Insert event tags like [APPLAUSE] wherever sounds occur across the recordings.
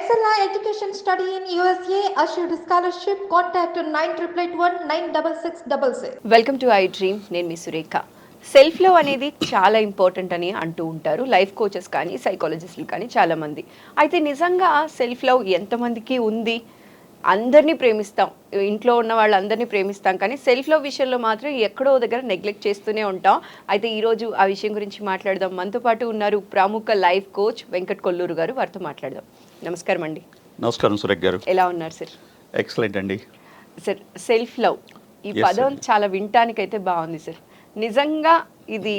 Excella Education Study in USA assured scholarship. Contact 9881 96666. Welcome to I dream నేను మీ Surekha. Self love అనేది చాలా important అని అంటూ ఉంటారు. లైఫ్ కోచెస్ కానీ సైకాలజిస్టులు కానీ చాలామంది అయితే నిజంగా సెల్ఫ్ లవ్ ఎంతమందికి ఉంది? అందరినీ ప్రేమిస్తాం. ఇంట్లో ఉన్న వాళ్ళందరినీ ప్రేమిస్తాం. కానీ సెల్ఫ్ లవ్ విషయంలో మాత్రం ఎక్కడో దగ్గర నెగ్లెక్ట్ చేస్తూనే ఉంటాం. అయితే ఈరోజు ఆ విషయం గురించి మాట్లాడదాం. మనతో పాటు ఉన్నారు ప్రముఖ లైఫ్ కోచ్ వెంకట్ కొల్లూరు గారు. వారితో మాట్లాడదాం. నమస్కారం అండి. నమస్కారం సురేఖ్ గారు. ఎలా ఉన్నారు సార్? ఎక్సలెంట్ అండి. సార్ సెల్ఫ్ లవ్ ఈ పదం. చాలా వినటానికైతే బాగుంది సార్. నిజంగా ఇది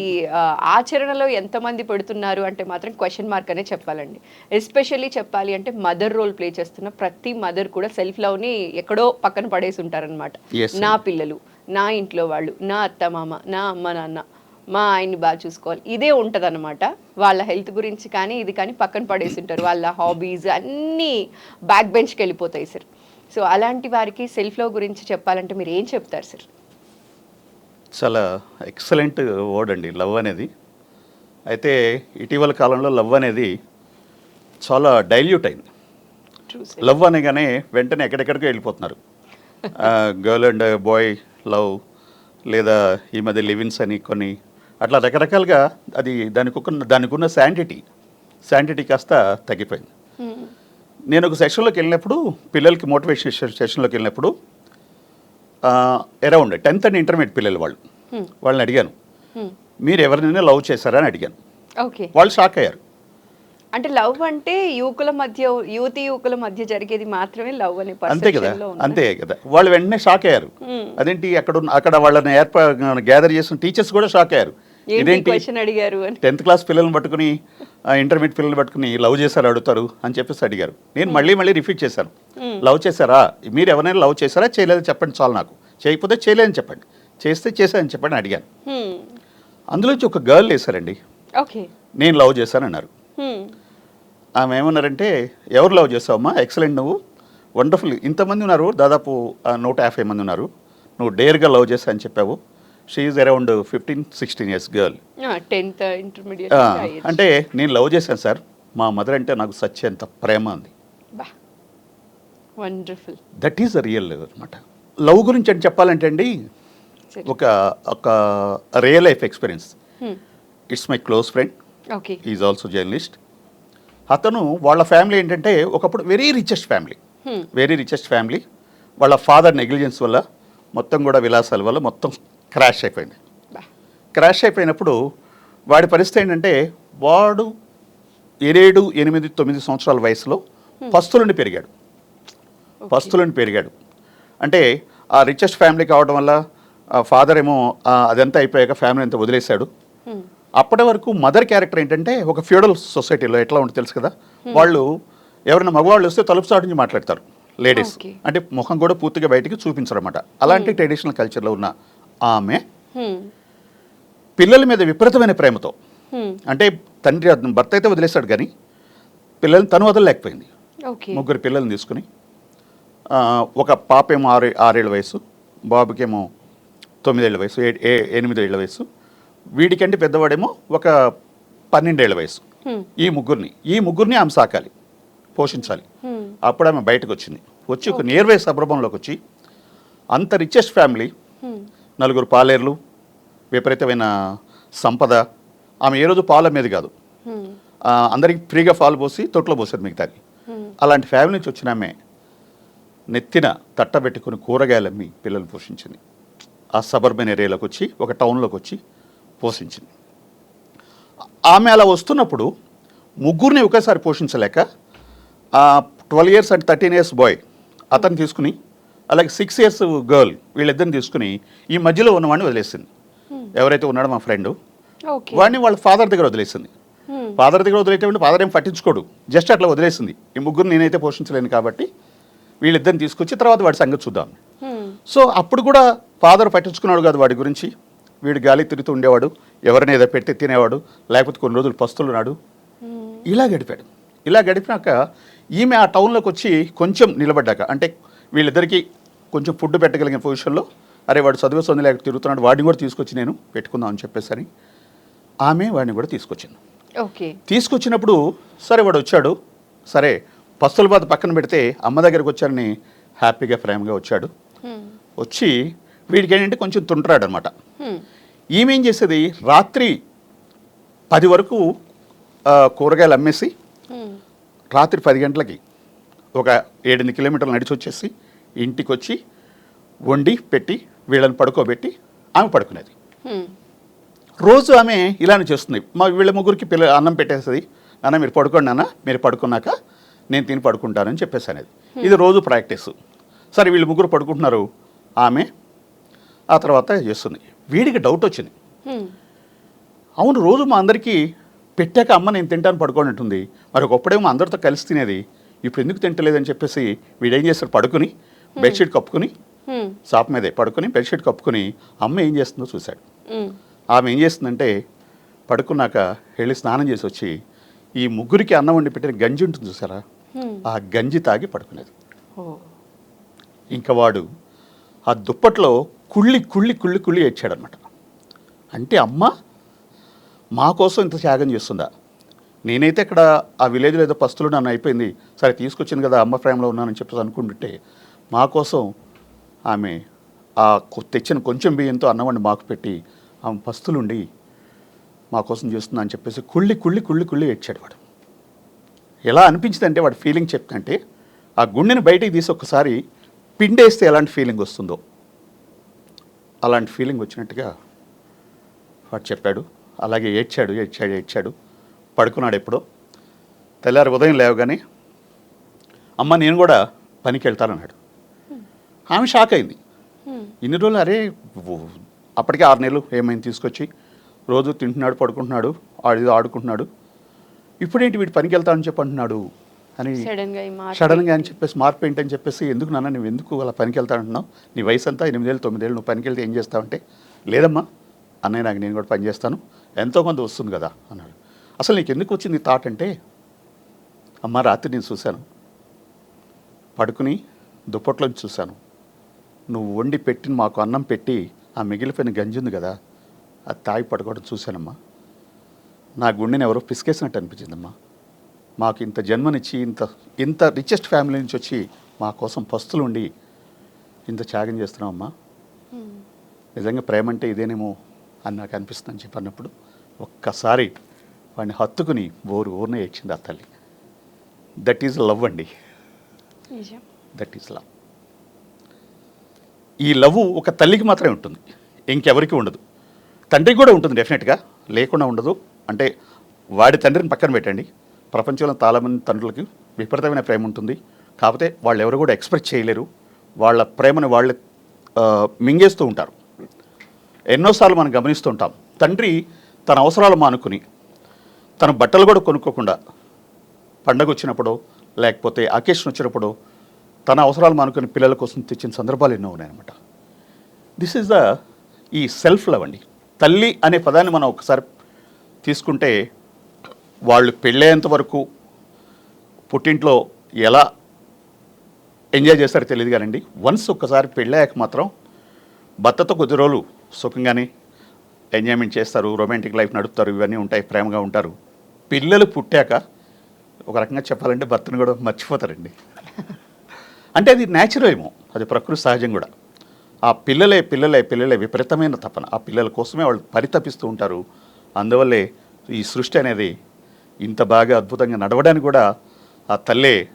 ఆచరణలో ఎంతమంది పెడుతున్నారు అంటే మాత్రం క్వశ్చన్ మార్క్ అనే చెప్పాలండి. ఎస్పెషల్లీ చెప్పాలి అంటే మదర్ రోల్ ప్లే చేస్తున్న ప్రతి మదర్ కూడా సెల్ఫ్ లవ్ని ఎక్కడో పక్కన పడేసి ఉంటారనమాట. నా పిల్లలు నా ఇంట్లో వాళ్ళు నా అత్త మామ నా అమ్మ నాన్న మా ఆయన్ని బాగా చూసుకోవాలి. ఇదే ఉంటదన్నమాట. వాళ్ళ హెల్త్ గురించి కానీ ఇది కానీ పక్కన పడేసి ఉంటారు వాళ్ళ హాబీస్ అన్నీ బ్యాక్ బెంచ్కి వెళ్ళిపోతాయి సార్. సో అలాంటి వారికి సెల్ఫ్ లవ్ గురించి చెప్పాలంటే మీరు ఏం చెప్తారు సార్? చాలా ఎక్సలెంట్ వర్డ్ అండి లవ్ అనేది. అయితే ఇటీవల కాలంలో లవ్ అనేది చాలా డైల్యూట్ అయింది. లవ్ అనగానే వెంటనే ఎక్కడెక్కడికో వెళ్ళిపోతున్నారు. [LAUGHS] గర్ల్ అండ్ బాయ్ లవ్ లేదా ఈ మధ్య లివిన్స్ అని కొన్ని అట్లా రకరకాలుగా అది దానికి ఒక దానికి ఉన్న శాంటిటీ శాంటిటీ కాస్త తగ్గిపోయింది. నేను ఒక సెషన్లోకి వెళ్ళినప్పుడు పిల్లలకి మోటివేషన్ సెషన్లోకి వెళ్ళినప్పుడు అరౌండ్ టెన్త్ అండ్ ఇంటర్మీడియట్ పిల్లలు వాళ్ళు. వాళ్ళని అడిగాను. మీరు ఎవరినైనా లవ్ చేశారా? అని అడిగాను. ఓకే వాళ్ళు షాక్ అయ్యారు. అంటే లవ్ అంటే యువకుల మధ్య యువతి యువకుల మధ్య జరిగేది మాత్రమే లవ్ అనే అంతే కదా. అంతే కదా. వాళ్ళు వెంటనే షాక్ అయ్యారు. అదేంటి అక్కడ అక్కడ వాళ్ళని ఏర్పా గ్యాదర్ చేసిన టీచర్స్ కూడా షాక్ అయ్యారు. ఇదేంటి? క్వశ్చన్ అడిగారు టెన్త్ క్లాస్ పిల్లల్ని పట్టుకుని ఇంటర్మీడియట్ పిల్లల్ని పట్టుకుని లవ్ చేశారు అడుగుతారు అని చెప్పేసి అడిగారు. నేను మళ్ళీ మళ్ళీ రిపీట్ చేశాను. లవ్ చేశారా? మీరు ఎవరైనా లవ్ చేశారా? చేయలేదని చెప్పండి చాలు నాకు. చేయకపోతే చేయలేదని చెప్పండి. చేస్తే చేశారని చెప్పండి అడిగాను. అందులోంచి ఒక గర్ల్ వేశారండి. నేను లవ్ చేశానన్నారు. ఆమె ఏమన్నారంటే ఎవరు లవ్ చేస్తావమ్మా? ఎక్సలెంట్ నువ్వు. వండర్ఫుల్. ఇంతమంది ఉన్నారు. దాదాపు నూట యాభై మంది ఉన్నారు. నువ్వు డేర్గా లవ్ చేస్తా అని చెప్పావు. She around fifteen sixteen years girl tenth intermediate అంటే నేను లవ్ చేశాను సార్. మా మదర్ అంటే నాకు సత్యంత ప్రేమ ఉంది wonderful that is the real love అనమాట లవ్ గురించి అని చెప్పాలంటే అండి. ఒక ఒక real life experience it's my close friend okay is also journalist అతను వాళ్ళ ఫ్యామిలీ ఏంటంటే ఒకప్పుడు very richest family. Very richest family వాళ్ళ ఫాదర్ నెగ్లిజెన్స్ వల్ల మొత్తం కూడా విలాసాల వల్ల మొత్తం క్రాష్ అయిపోయింది. క్రాష్ అయిపోయినప్పుడు వాడి పరిస్థితి ఏంటంటే వాడు ఏడేడు ఎనిమిది తొమ్మిది సంవత్సరాల వయసులో పస్తులుండి పెరిగాడు. పస్తులుండి పెరిగాడు. అంటే ఆ రిచెస్ట్ ఫ్యామిలీ కావడం వల్ల ఫాదర్ ఏమో అదంతా అయిపోయాక ఫ్యామిలీ అంతా వదిలేశాడు. అప్పటి వరకు మదర్ క్యారెక్టర్ ఏంటంటే ఒక ఫ్యూడల్ సొసైటీలో ఎట్లా ఉంటుంది తెలుసు కదా? వాళ్ళు ఎవరైనా మగవాళ్ళు వస్తే తలుపు చాటు నుంచి మాట్లాడతారు. లేడీస్. అంటే ముఖం కూడా పూర్తిగా బయటికి చూపించరన్నమాట. అలాంటి ట్రెడిషనల్ కల్చర్లో ఉన్న ఆమె. పిల్లల మీద విపరీతమైన ప్రేమతో. అంటే తండ్రి భర్త అయితే వదిలేశాడు కానీ పిల్లల్ని తను వదలలేకపోయింది ముగ్గురు పిల్లల్ని తీసుకుని ఒక పాప ఏమో ఆరు ఆరేళ్ళ వయసు బాబుకేమో తొమ్మిదేళ్ళ వయసు ఏ ఎనిమిదేళ్ళ వయసు వీడికంటే పెద్దవాడేమో ఒక పన్నెండేళ్ళ వయసు. ఈ ముగ్గురిని ఈ ముగ్గురిని ఆమె సాకాలి పోషించాలి. అప్పుడు ఆమె బయటకు వచ్చింది వచ్చి ఒక నియర్ బై సబర్బంలోకి వచ్చి అంత రిచెస్ట్ ఫ్యామిలీ. నలుగురు పాలేర్లు విపరీతమైన సంపద. ఆమె ఏ రోజు పాల మీద కాదు. అందరికి ఫ్రీగా పాలు పోసి తొట్లో పోసారు మిగతాది. అలాంటి ఫ్యామిలీ నుంచి వచ్చిన ఆమె నెత్తిన తట్టబెట్టుకుని కూరగాయలమ్మి పిల్లలు పోషించింది. ఆ సబర్బన్ ఏరియాలోకి వచ్చి ఒక టౌన్లోకి వచ్చి పోషించింది. ఆమె అలా వస్తున్నప్పుడు ముగ్గురిని ఒకేసారి పోషించలేక twelve years and thirteen years boy అతను తీసుకుని అలాగే సిక్స్ ఇయర్స్ గర్ల్ వీళ్ళిద్దరిని తీసుకుని ఈ మధ్యలో ఉన్నవాడిని వదిలేసింది. ఎవరైతే ఉన్నాడో మా ఫ్రెండ్ వాడిని వాళ్ళ ఫాదర్ దగ్గర వదిలేసింది. ఫాదర్ దగ్గర వదిలేటువంటి ఫాదర్ ఏం పట్టించుకోడు. జస్ట్ అట్లా వదిలేసింది. ఈ ముగ్గురు నేనైతే పోషించలేను కాబట్టి వీళ్ళిద్దరిని తీసుకొచ్చి తర్వాత వాడి సంగతి చూద్దాం. సో అప్పుడు కూడా ఫాదర్ పట్టించుకున్నాడు కాదు వాడి గురించి. వీడు గాలి తిరుగుతూ ఉండేవాడు ఎవరిని ఏదో పెట్టి తినేవాడు లేకపోతే కొన్ని రోజులు పస్తులున్నాడు. ఇలా గడిపాడు. ఇలా గడిపినాక ఈమె ఆ టౌన్లోకి వచ్చి కొంచెం నిలబడ్డాక అంటే వీళ్ళిద్దరికీ కొంచెం ఫుడ్ పెట్టగలిగిన పొజిషన్లో అరే వాడు చదువు సొంది లేక తిరుగుతున్నాడు వాడిని కూడా తీసుకొచ్చి నేను పెట్టుకుందాం అని చెప్పేసరి ఆమె వాడిని కూడా తీసుకొచ్చింది ఓకే తీసుకొచ్చినప్పుడు సరే వాడు వచ్చాడు సరే పస్తుల బాధ పక్కన పెడితే అమ్మ దగ్గరికి వచ్చారని హ్యాపీగా ప్రేమగా వచ్చాడు. వచ్చి వీడికి ఏంటంటే కొంచెం తుంటరాడు అనమాట. ఈమె ఏం చేసేది రాత్రి పది వరకు కూరగాయలు అమ్మేసి. రాత్రి పది గంటలకి ఒక ఏడెనిమిది కిలోమీటర్లు నడిచి వచ్చేసి ఇంటికి వచ్చి వండి పెట్టి వీళ్ళని పడుకోబెట్టి ఆమె పడుకునేది. రోజు ఆమె ఇలానే చేస్తుంది. మా వీళ్ళ ముగ్గురికి పిల్ల అన్నం పెట్టేస్తుంది. నాన్న మీరు పడుకోండి నాన్న మీరు పడుకున్నాక నేను తిని పడుకుంటానని చెప్పేసి అనేది ఇది రోజు ప్రాక్టీస్. సరే వీళ్ళు ముగ్గురు పడుకుంటున్నారు. ఆమె ఆ తర్వాత చేస్తుంది. వీడికి డౌట్ వచ్చింది. అవును రోజు మా అందరికీ పెట్టాక అమ్మ నేను తింటాను పడుకోనట్టుంది. మరి ఒకప్పుడేమో అందరితో కలిసి తినేది. ఇప్పుడు ఎందుకు తింటలేదని చెప్పేసి వీడు ఏం చేస్తాడు పడుకుని బెడ్షీట్ కప్పుకుని హ్మ్. షాప్ మీదే పడుకుని బెడ్షీట్ కప్పుకుని అమ్మ ఏం చేస్తుందో చూశాడు హ్మ్. ఆమె ఏం చేస్తుందంటే పడుకున్నాక వెళ్ళి స్నానం చేసి వచ్చి ఈ ముగ్గురికి అన్నం వండి పెట్టిన గంజి ఉంటుంది చూసారా. ఆ గంజి తాగి పడుకునేది. ఇంకా వాడు ఆ దుప్పట్లో కుళ్ళి కుళ్ళి కుళ్ళి కుళ్ళి ఏడ్చాడనమాట అంటే అమ్మ మా కోసం ఇంత త్యాగం చేస్తుందా నేనైతే ఇక్కడ ఆ విలేజ్లో ఏదో పస్తులు నన్ను అయిపోయింది సరే తీసుకొచ్చింది కదా అమ్మ ప్రేమలో ఉన్నానని చెప్పేసి అనుకుంటుంటే మా కోసం ఆమె ఆ తెచ్చిన కొంచెం బియ్యంతో అన్నవాడిని మాకు పెట్టి ఆమె పస్తులుండి మా కోసం చేస్తుందా అని చెప్పేసి కుళ్ళి కుళ్ళి కుళ్ళి కుళ్ళి ఏడ్చాడు వాడు. ఎలా అనిపించిందంటే వాడు వాడి ఫీలింగ్ చెప్తుంటే ఆ గుండెని బయటికి తీసి ఒకసారి పిండేస్తే ఎలాంటి ఫీలింగ్ వస్తుందో. అలాంటి ఫీలింగ్ వచ్చినట్టుగా వాడు చెప్పాడు. అలాగే ఏడ్చాడు ఏడ్చాడు ఏడ్చాడు. పడుకున్నాడు ఎప్పుడో. తెల్లారి ఉదయం లేవగానే అమ్మ నేను కూడా పనికి వెళ్తానన్నాడు. ఆమె షాక్ అయింది. ఇన్ని రోజులు అరే అప్పటికే ఆరు నెలలు ఏమైంది తీసుకొచ్చి? రోజు తింటున్నాడు పడుకుంటున్నాడు ఆడి ఆడుకుంటున్నాడు. ఇప్పుడేంటి వీడు పనికి వెళ్తానని చెప్పి అంటున్నాడు? అని సడన్గా అని చెప్పేసి మార్పు ఏంటని చెప్పేసి ఎందుకు నాన్న నువ్వు ఎందుకు అలా పనికి వెళ్తానంటున్నావు? నీ వయసు అంతా ఎనిమిదేళ్ళు తొమ్మిదేళ్ళు నువ్వు పనికి వెళ్తే ఏం చేస్తావంటే లేదమ్మా అన్నయ్య నాకు నేను కూడా పని చేస్తాను. ఎంతో కొంత వస్తుంది కదా అన్నాడు. అసలు నీకు ఎందుకు వచ్చింది థాట్ అంటే అమ్మ రాత్రి నేను చూశాను. పడుకుని దుప్పట్లోంచి చూశాను. నువ్వు వండి పెట్టిన మాకు అన్నం పెట్టి ఆ మిగిలిపోయిన గంజి ఉంది కదా అది తాగి పడుకోవడం చూశానమ్మా. నా గుండెని ఎవరో పిసికేసినట్టు అనిపించిందమ్మా. మాకు ఇంత జన్మనిచ్చి ఇంత ఇంత రిచెస్ట్ ఫ్యామిలీ నుంచి వచ్చి మా కోసం పస్తులు ఉండి ఇంత త్యాగం చేస్తున్నామమ్మా. నిజంగా ప్రేమ అంటే ఇదేనేమో అని నాకు అనిపిస్తుందని చెప్పి అన్నప్పుడు ఒక్కసారి వాడిని హత్తుకుని ఓరు ఊరినే ఏడ్చింది ఆ తల్లి. దట్ ఈజ్ లవ్ అండి. దట్ ఈస్ లవ్ ఈ లవ్ ఒక తల్లికి మాత్రమే ఉంటుంది. ఇంకెవరికి ఉండదు. తండ్రికి కూడా ఉంటుంది డెఫినెట్గా. లేకుండా ఉండదు. అంటే వాడి తండ్రిని పక్కన పెట్టండి. ప్రపంచంలో చాలామంది తండ్రులకి విపరీతమైన ప్రేమ ఉంటుంది. కాకపోతే వాళ్ళు ఎవరు కూడా ఎక్స్ప్రెస్ చేయలేరు. వాళ్ళ ప్రేమను వాళ్ళు మింగేస్తూ ఉంటారు. ఎన్నోసార్లు మనం గమనిస్తూ ఉంటాం. తండ్రి తన అవసరాలు మానుకుని తన బట్టలు కూడా కొనుక్కోకుండా పండగ వచ్చినప్పుడు లేకపోతే అకేషన్ వచ్చినప్పుడు తన అవసరాలు మానుకుని పిల్లల కోసం తెచ్చిన సందర్భాలు ఎన్నో ఉన్నాయన్నమాట. దిస్ ఈజ్ ద ఈ సెల్ఫ్ లవ్ అండి. తల్లి అనే పదాన్ని మనం ఒకసారి తీసుకుంటే వాళ్ళు పెళ్ళేంత వరకు పుట్టింట్లో ఎలా ఎంజాయ్ చేస్తారో తెలియదు కానండి. వన్స్ ఒక్కసారి పెళ్ళాక మాత్రం భర్తతో కొద్ది రోజులు సుఖంగానే ఎంజాయ్మెంట్ చేస్తారు రొమాంటిక్ లైఫ్ నడుపుతారు ఇవన్నీ ఉంటాయి ప్రేమగా ఉంటారు. పిల్లలు పుట్టాక ఒక రకంగా చెప్పాలంటే భర్తను కూడా మర్చిపోతారండి. అంటే అది న్యాచురల్ ఏమో. అది ప్రకృతి సహజం కూడా. ఆ పిల్లలే పిల్లలే పిల్లలే విపరీతమైన తపన. ఆ పిల్లల కోసమే వాళ్ళు పరితపిస్తూ ఉంటారు. అందువల్లే ఈ సృష్టి అనేది ఇంత బాగా అద్భుతంగా నడవడానికి కూడా ఆ తల్లే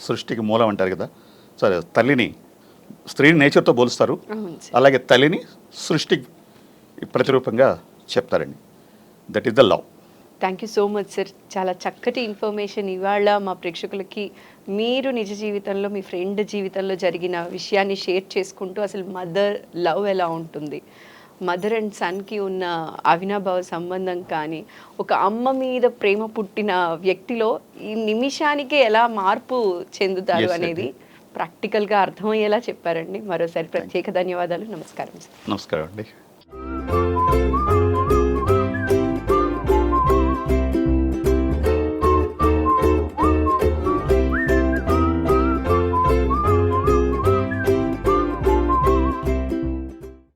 సృష్టికి మూలం అంటారు కదా. సరే తల్లిని స్త్రీని నేచర్తో పోలుస్తారు. అలాగే తల్లిని సృష్టికి ప్రతిరూపంగా చెప్తారండి. That is the love thank you so much sir చాలా చక్కటి ఇన్ఫర్మేషన్ ఇవాళ మా ప్రేక్షకులకి మీరు నిజ జీవితంలో మీ ఫ్రెండ్ జీవితంలో జరిగిన విషయాన్ని షేర్ చేసుకుంటూ అసలు మదర్ లవ్ ఎలా ఉంటుంది? మదర్ అండ్ సన్కి ఉన్న అవినాభావ సంబంధం కానీ ఒక అమ్మ మీద ప్రేమ పుట్టిన వ్యక్తిలో ఈ నిమిషానికే ఎలా మార్పు చెందుతారు అనేది ప్రాక్టికల్గా అర్థమయ్యేలా చెప్పారండి. మరోసారి ప్రత్యేక ధన్యవాదాలు. నమస్కారం సార్ నమస్కారం అండి.